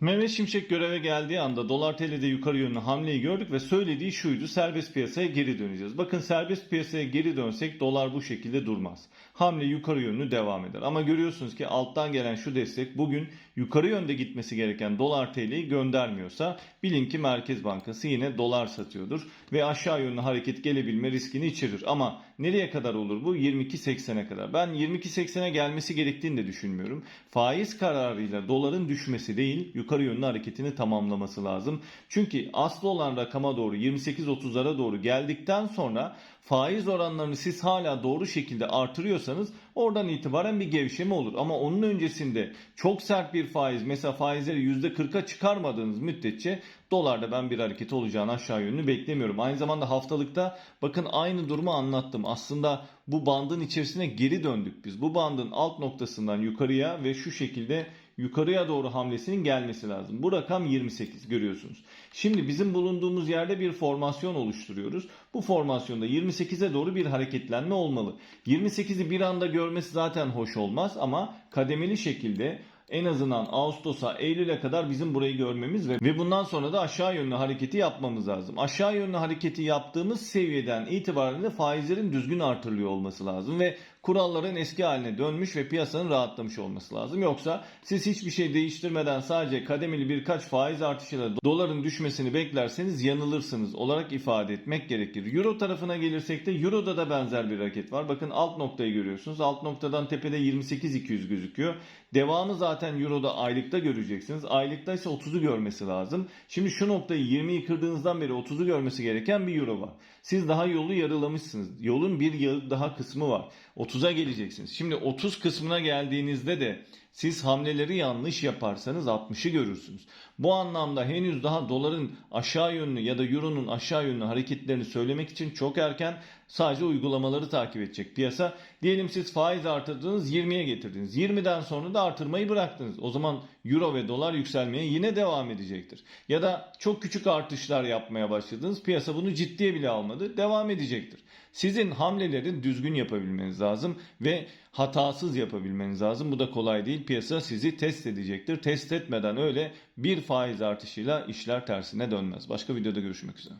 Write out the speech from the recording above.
Mehmet Şimşek göreve geldiği anda dolar TL'de yukarı yönlü hamleyi gördük ve söylediği şuydu serbest piyasaya geri döneceğiz. Bakın serbest piyasaya geri dönsek dolar bu şekilde durmaz. Hamle yukarı yönlü devam eder. Ama görüyorsunuz ki alttan gelen şu destek bugün yukarı yönde gitmesi gereken dolar TL'yi göndermiyorsa bilin ki Merkez Bankası yine dolar satıyordur ve aşağı yönlü hareket gelebilme riskini içerir. Ama nereye kadar olur bu? 22.80'e kadar. Ben 22.80'e gelmesi gerektiğini de düşünmüyorum. Faiz kararıyla doların düşmesi değil yukarı yönlü hareketini tamamlaması lazım. Çünkü aslı olan rakama doğru 28-30'lara doğru geldikten sonra faiz oranlarını siz hala doğru şekilde artırıyorsanız oradan itibaren bir gevşeme olur. Ama onun öncesinde çok sert bir faiz mesela faizleri %40'a çıkarmadığınız müddetçe dolarda ben bir hareket olacağını aşağı yönlü beklemiyorum. Aynı zamanda haftalıkta bakın aynı durumu anlattım. Aslında bu bandın içerisine geri döndük biz. Bu bandın alt noktasından yukarıya ve şu şekilde yukarıya doğru hamlesinin gelmesi lazım. Bu rakam 28 görüyorsunuz. Şimdi bizim bulunduğumuz yerde bir formasyon oluşturuyoruz. Bu formasyonda 28'e doğru bir hareketlenme olmalı. 28'i bir anda görmesi zaten hoş olmaz ama kademeli şekilde en azından Ağustos'a, Eylül'e kadar bizim burayı görmemiz ve, ve bundan sonra da aşağı yönlü hareketi yapmamız lazım. Aşağı yönlü hareketi yaptığımız seviyeden itibaren de faizlerin düzgün artırılıyor olması lazım ve kuralların eski haline dönmüş ve piyasanın rahatlamış olması lazım. Yoksa siz hiçbir şey değiştirmeden sadece kademeli birkaç faiz artışıyla doların düşmesini beklerseniz yanılırsınız olarak ifade etmek gerekir. Euro tarafına gelirsek de Euro'da da benzer bir hareket var. Bakın alt noktayı görüyorsunuz. Alt noktadan tepede 28.200 gözüküyor. Devamı zaten Euro'da aylıkta göreceksiniz. Aylıkta ise 30'u görmesi lazım. Şimdi şu noktayı 20'yi kırdığınızdan beri 30'u görmesi gereken bir Euro var. Siz daha yolu yarılamışsınız. Yolun bir yarı daha kısmı var. 30'a geleceksiniz. Şimdi 30 kısmına geldiğinizde de siz hamleleri yanlış yaparsanız 60'ı görürsünüz. Bu anlamda henüz daha doların aşağı yönlü ya da euronun aşağı yönlü hareketlerini söylemek için çok erken sadece uygulamaları takip edecek piyasa. Diyelim siz faiz artırdınız 20'ye getirdiniz. 20'den sonra da artırmayı bıraktınız. O zaman euro ve dolar yükselmeye yine devam edecektir. Ya da çok küçük artışlar yapmaya başladınız. Piyasa bunu ciddiye bile almadı. Devam edecektir. Sizin hamleleri düzgün yapabilmeniz lazım ve hatasız yapabilmeniz lazım. Bu da kolay değil. Piyasa sizi test edecektir. Test etmeden öyle bir faiz artışıyla işler tersine dönmez. Başka videoda görüşmek üzere.